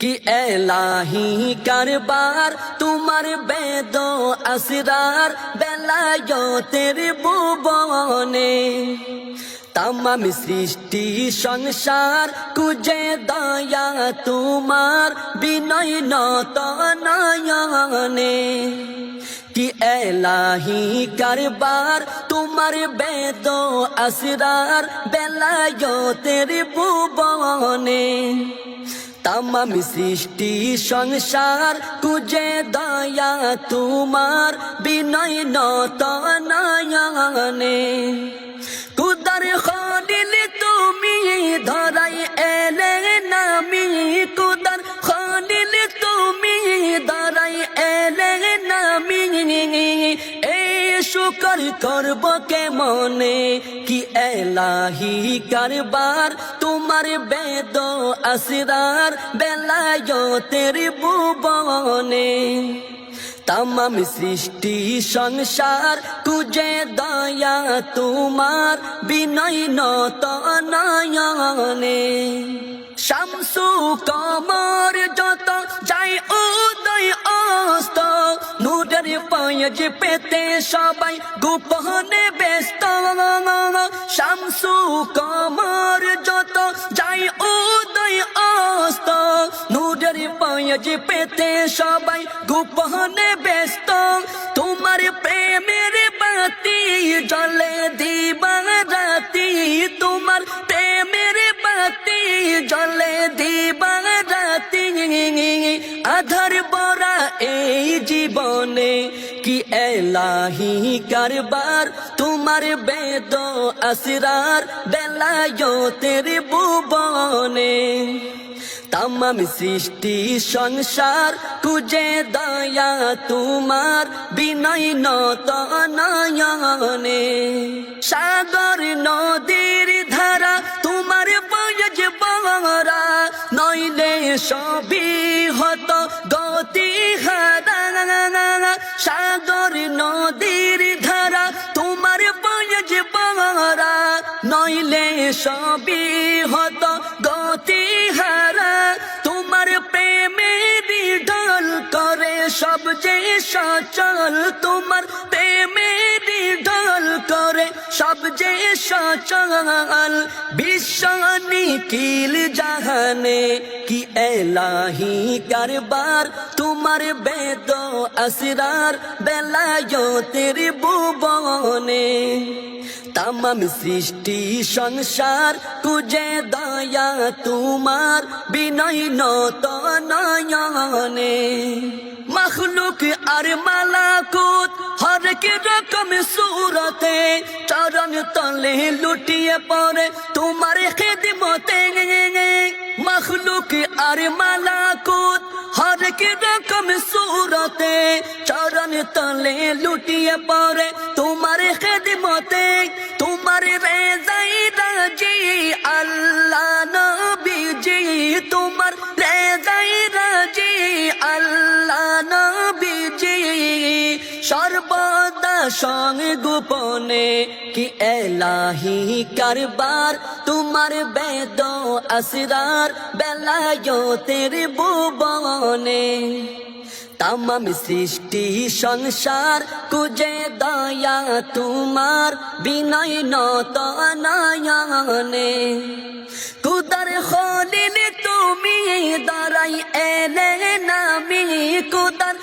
কি এলাহি কারবার তোমার বেদ আসরার বেলায়তের ভুবনে তামাম সৃষ্টি সংসার কুজে দয়া তোমার বিনয় নত নয়নে কি এলাহি কারবার তোমার বেদ আসরার বেলায়তের ভুবনে তামাম সৃষ্টি, সংসার কুজে দয়া তোমার, বিনয় নত নয়নে। কুদার খলিল তুমি ধরাই এলে নামি কুদার খলিল তুমি ধরাই এলে নামি। শুকর করব কে মনে কি এলাহি কারবার তোমার বেদ আসিরার আসরার বেলায়তের ভুবনে। তামাম সৃষ্টি সংসার, তুজে দয়া তোমার বিনয় নত নয়নে। শামসু কমর যত যাই উদয় অস্ত, নূরের পয়জ পেতে সবাই গোপনে ব্যস্ত। শামসু কমর পয়জ পেতে সবাই গোপনে ব্যস্ত। তোমার প্রেমের বাতি জলে দিবা রাতি। তোমার প্রেমের বাতি জলে দিবা রাতি। আধার বরা এই জীবনে কি এলাহি কারবার? তোমার বেদ আসরার বেলায়তের ভুবনে। তামাম সৃষ্টি সংসার কুজে দয়া তোমার, বিনয় নত নয়নে। সাগর নদীর ধারা, তোমার বয়জ বরা নইলে সবই হত গতি হারা সাগর নদীর ধারা, তোমার বয়জ বরা নইলে সবই হত সব যে সচল তোমার প্রেমেরই ঢল করে, সব যে সচল বিশ্ব নিখিল জাহানে, কি এলাহি কারবার তোমার বেদ আসরার বেলায়তের ভুবনে। তামাম সৃষ্টি সংসার কুজে দয়া তোমার বিনয় নত নয়নে। মখলুক আর মালাকুত হরেক রকম সুরতে, চরণ তলে লুটিয়ে পড়ে তোমার খেদমতে। মখলুক আর মালাকুত হরেক রকম সুরতে, চরণ তলে লুটিয়ে পড়ে তোমার খেদমতে। সর্বদা সঙ্গ গোপনে কি এলাহি কারবার? তোমার বেদ আসরার বেলায়তের ভুবনে। তামাম সৃষ্টি সংসার কুজে দয়া তোমার বিনয় নত নয়নে। কুদার খলিল তুমি দাঁড়াই এলে নামি, কুদার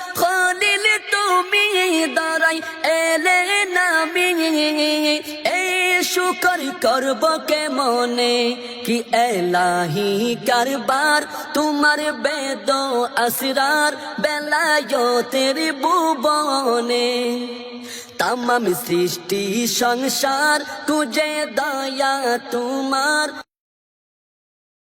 করব কে মনে কি এলাহি কারবার? তোমার বেদ আসরার বেলায়তের বুবনে তামাম সৃষ্টি সংসার, তুজে দয়া তোমার